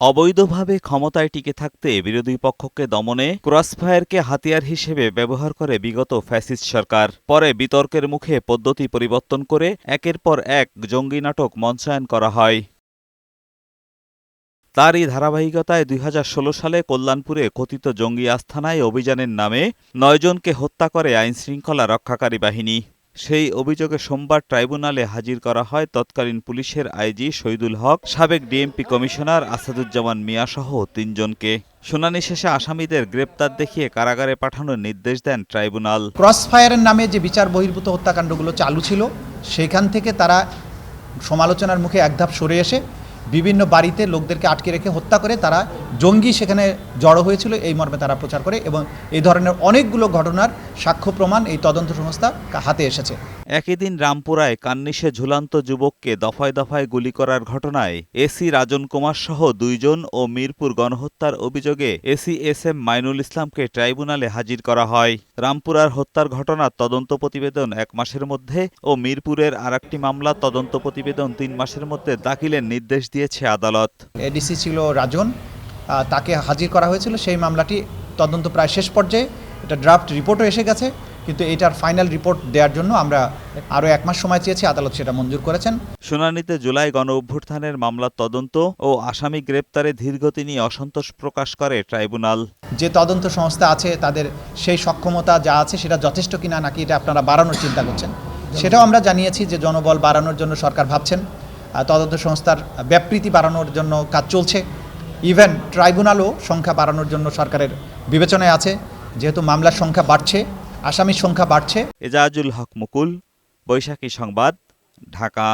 অবৈধভাবে ক্ষমতায় টিকে থাকতে বিরোধী পক্ষকে দমনে ক্রসফায়ারকে হাতিয়ার হিসেবে ব্যবহার করে বিগত ফ্যাসিস্ট সরকার। পরে বিতর্কের মুখে পদ্ধতি পরিবর্তন করে একের পর এক জঙ্গি নাটক মঞ্চায়ন করা হয়। তারই ধারাবাহিকতায় দুই হাজার ষোলো সালে কল্যাণপুরে কথিত জঙ্গি আস্থানায় অভিযানের নামে নয়জনকে হত্যা করে আইনশৃঙ্খলা রক্ষাকারী বাহিনী। সেই অভিযোগে সোমবার ট্রাইব্যুনালে হাজির করা হয় তৎকালীন পুলিশের আইজি শহীদুল হক, সাবেক ডিএমপি কমিশনার আসাদুজ্জামান মিয়া সহ তিনজনকে। শুনানি শেষে আসামিদের গ্রেপ্তার দেখিয়ে কারাগারে পাঠানোর নির্দেশ দেন ট্রাইব্যুনাল। ক্রসফায়ারের নামে যে বিচার বহির্ভূত হত্যাকাণ্ডগুলো চালু ছিল, সেখান থেকে তারা সমালোচনার মুখে একধাপ সরে এসে বিভিন্ন বাড়িতে লোকদেরকে আটকে রেখে হত্যা করে তারা জঙ্গি সেখানে জড়ো হয়েছিল। এই মর্মে তারা প্রচার করে এবং এই ধরনের অনেকগুলো ঘটনার সাক্ষ্য প্রমাণ এই তদন্ত সংস্থা হাতে এসেছে। একই দিন রামপুরায় কান্নিশে ঝুলান্ত যুবককে দফায় দফায় গুলি করার ঘটনায় এসি রাজন কুমার সহ দুইজন ও মিরপুর গণহত্যার অভিযোগে এসি এস এম মাইনুল ইসলামকে ট্রাইব্যুনালে হাজির করা হয়। রামপুরার হত্যার ঘটনার তদন্ত প্রতিবেদন এক মাসের মধ্যে ও মিরপুরের আরেকটি মামলার তদন্ত প্রতিবেদন তিন মাসের মধ্যে দাখিলের নির্দেশ দিয়েছে আদালত। এডিসি ছিল রাজন তাকে হাজির করা হয়েছিল। সেই মামলাটি তদন্ত প্রায় শেষ পর্যায়ে, এটা ড্রাফট রিপোর্টও এসে গেছে। কিন্তু এটার ফাইনাল রিপোর্ট দেওয়ার জন্য আমরা আরও এক মাস সময় চেয়েছি আদালত সেটা মঞ্জুর করেছেন। শুনানিতে জুলাই গণ অভ্যুত্থানের মামলার তদন্ত ও আসামি গ্রেপ্তারে ধীরগতি নিয়ে অসন্তোষ প্রকাশ করে ট্রাইব্যুনাল। যে তদন্ত সংস্থা আছে তাদের সেই সক্ষমতা যা আছে সেটা যথেষ্ট কিনা নাকি এটা আপনারা বাড়ানোর চিন্তা করছেন সেটাও আমরা জানিয়েছি যে জনবল বাড়ানোর জন্য সরকার ভাবছেন তদন্ত সংস্থার ব্যাপৃতি বাড়ানোর জন্য কাজ চলছে। ইভেন ট্রাইব্যুনালও সংখ্যা বাড়ানোর জন্য সরকারের বিবেচনায় আছে যেহেতু মামলার সংখ্যা বাড়ছে আসামির সংখ্যা বাড়ছে। এজাজুল হক মুকুল বৈশাখী সংবাদ ঢাকা।